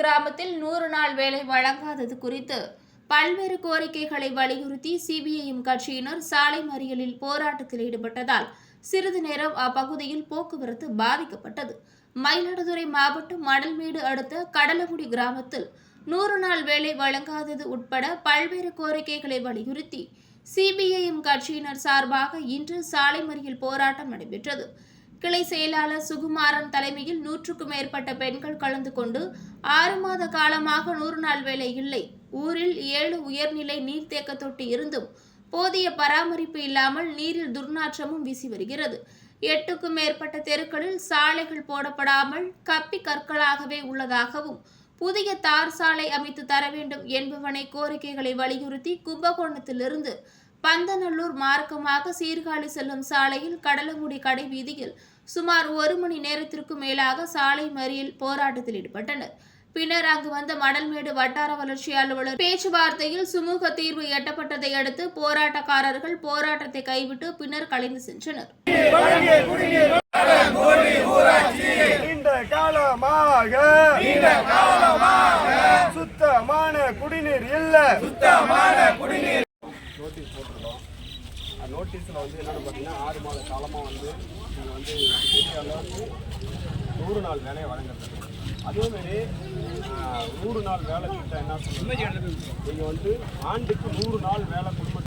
கிராமத்தில் நூறு நாள் வேலை வழங்காதது குறித்து பல்வேறு கோரிக்கைகளை வலியுறுத்தி சிபிஐஎம் கட்சியினர் சாலை மறியலில் போராட்டத்தில் ஈடுபட்டதால் சிறிது நேரம் அப்பகுதியில் போக்குவரத்து பாதிக்கப்பட்டது. மயிலாடுதுறை மாவட்டம் மணல்மேடு அடுத்த கடலமுடி கிராமத்தில் நூறு நாள் வேலை வழங்காதது உட்பட பல்வேறு கோரிக்கைகளை வலியுறுத்தி சிபிஐஎம் கட்சியினர் சார்பாக இன்று சாலை மறியல் போராட்டம் நடைபெற்றது. கிளை செயலாளர் சுகுமாரன் தலைமையில் நூற்றுக்கும் மேற்பட்ட பெண்கள் கலந்து கொண்டு ஆறு மாத காலமாக நூறு நாள் வேலை இல்லை. ஊரில் ஏழு உயர்நிலை நீர்த்தேக்க தொட்டி இருந்தும் போதிய பராமரிப்பு இல்லாமல் நீரில் துர்நாற்றமும் வீசி வருகிறது. எட்டுக்கும் மேற்பட்ட தெருக்களில் சாலைகள் போடப்படாமல் கப்பி கற்களாகவே உள்ளதாகவும் புதிய தார் சாலை அமைத்து தர வேண்டும் என்பவனை கோரிக்கைகளை வலியுறுத்தி கும்பகோணத்திலிருந்து பந்தநல்லூர் மார்க்கமாக சீர்காழி செல்லும் சாலையில் கடலமுடி கடை வீதியில் சுமார் ஒரு மணி நேரத்திற்கு மேலாக சாலை மறியல் போராட்டத்தில் ஈடுபட்டனர். பின்னர் அங்கு வந்த மணல்மேடு வட்டார வளர்ச்சி அலுவலர் பேச்சுவார்த்தையில் சுமூக தீர்வு எட்டப்பட்டதை அடுத்து போராட்டக்காரர்கள் போராட்டத்தை கைவிட்டு பின்னர் கலைந்து சென்றனர். சுத்தமான குடிநீர் இல்ல. சுத்தமான குடிநீர் ப்ராக்டிஸில் வந்து என்னென்னு பார்த்தீங்கன்னா ஆறு மாத காலமாக வந்து நீங்கள் வந்து பெரிய அளவுக்கு நூறு நாள் வேலையை வழங்குறது. அதேமாரி நூறு நாள் வேலை திட்டம் என்ன சொல்லுங்கள் நீங்கள் வந்து ஆண்டுக்கு நூறு நாள் வேலை குடும்ப